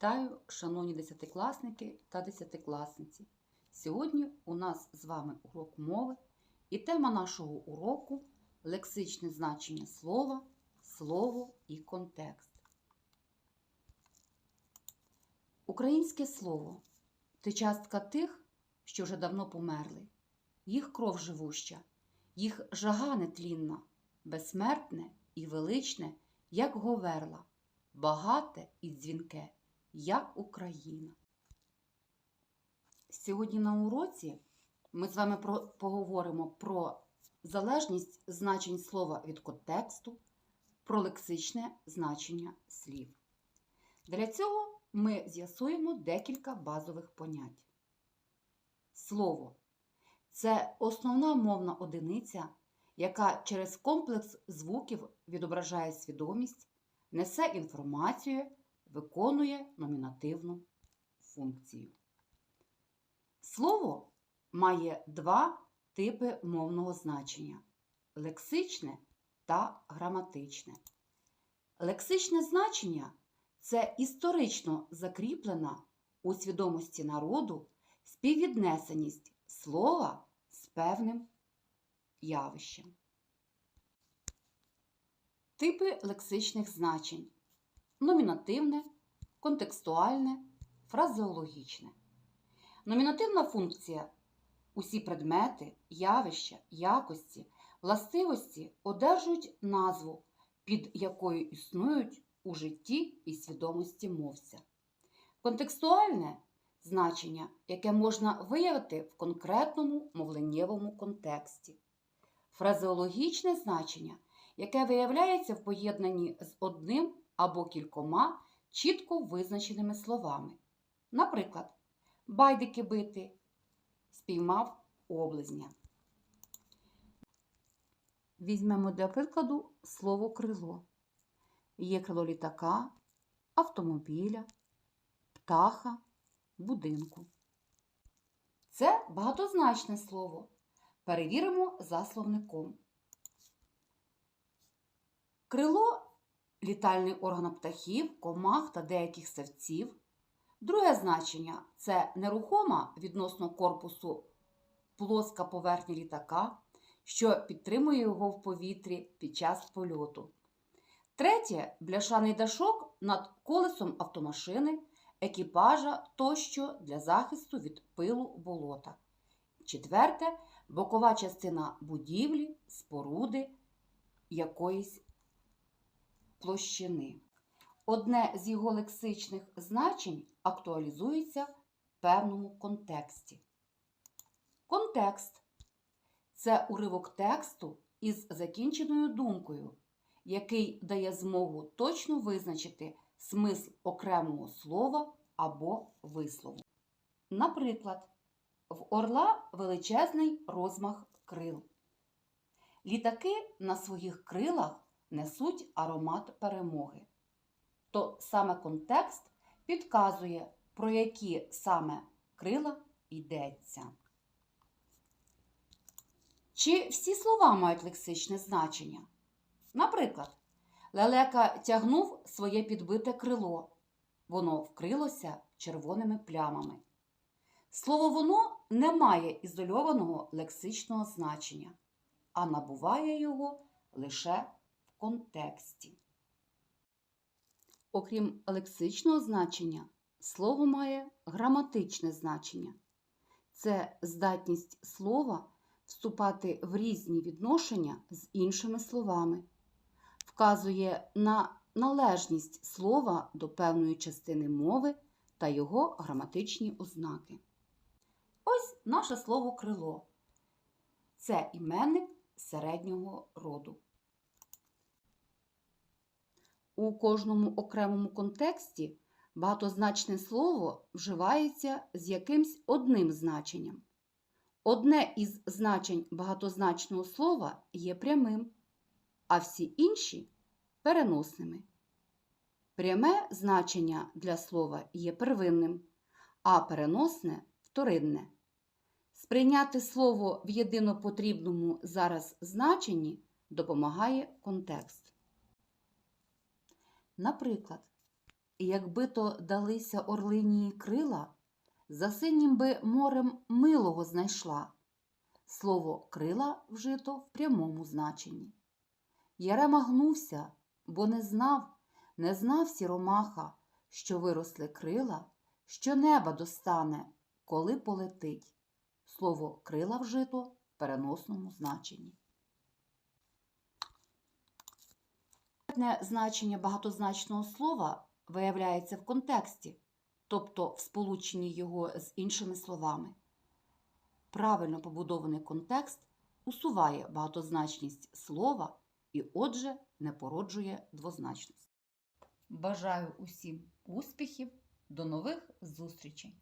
Вітаю, шановні десятикласники та десятикласниці. Сьогодні у нас з вами урок мови і тема нашого уроку лексичне значення слова, слово і контекст. Українське слово це частка тих, що вже давно померли, їх кров живуща, їх жага нетлінна, безсмертне і величне, як говерла, багате і дзвінке як Україна. Сьогодні на уроці ми з вами поговоримо про залежність значень слова від контексту, про лексичне значення слів. Для цього ми з'ясуємо декілька базових понять. Слово це основна мовна одиниця, яка через комплекс звуків відображає свідомість, несе інформацію виконує номінативну функцію. Слово має два типи мовного значення лексичне та граматичне. Лексичне значення це історично закріплена у свідомості народу співвіднесеність слова з певним явищем. Типи лексичних значень номінативне, контекстуальне, фразеологічне. Номінативна функція усі предмети, явища, якості, властивості одержують назву, під якою існують у житті і свідомості мовця. Контекстуальне значення, яке можна виявити в конкретному мовленнєвому контексті. Фразеологічне значення, яке виявляється в поєднанні з одним або кількома чітко визначеними словами. Наприклад, байдики бити, спіймав облизня. Візьмемо для прикладу слово крило. Є крило літака, автомобіля, птаха, будинку. Це багатозначне слово. Перевіримо за словником. Крило літальний орган птахів, комах та деяких савців. Друге значення це нерухома відносно корпусу плоска поверхня літака, що підтримує його в повітрі під час польоту. Третє бляшаний дашок над колесом автомашини, екіпажа тощо для захисту від пилу болота. Четверте бокова частина будівлі, споруди якоїсь площини. Одне з його лексичних значень актуалізується в певному контексті. Контекст це уривок тексту із закінченою думкою, який дає змогу точно визначити смисл окремого слова або вислову. Наприклад, в орла величезний розмах крил. Літаки на своїх крилах несуть аромат перемоги. То саме контекст підказує, про які саме крила йдеться. Чи всі слова мають лексичне значення? Наприклад, лелека тягнув своє підбите крило. Воно вкрилося червоними плямами. Слово воно не має ізольованого лексичного значення, а набуває його лише контексті. Окрім лексичного значення, слово має граматичне значення. Це здатність слова вступати в різні відношення з іншими словами, вказує на належність слова до певної частини мови та його граматичні ознаки. Ось наше слово крило. Це іменник середнього роду. У кожному окремому контексті багатозначне слово вживається з якимсь одним значенням. Одне із значень багатозначного слова є прямим, а всі інші переносними. Пряме значення для слова є первинним, а переносне вторинне. Сприйняти слово в єдино потрібному зараз значенні допомагає контекст. Наприклад, якби то далися орлині крила, за синім би морем милого знайшла. Слово крила вжито в прямому значенні. Ярема гнувся, бо не знав, не знав сіромаха, що виросли крила, що неба достане, коли полетить. Слово крила вжито в переносному значенні. Конкретне значення багатозначного слова виявляється в контексті, тобто в сполученні його з іншими словами. Правильно побудований контекст усуває багатозначність слова і, отже, не породжує двозначність. Бажаю усім успіхів! До нових зустрічей!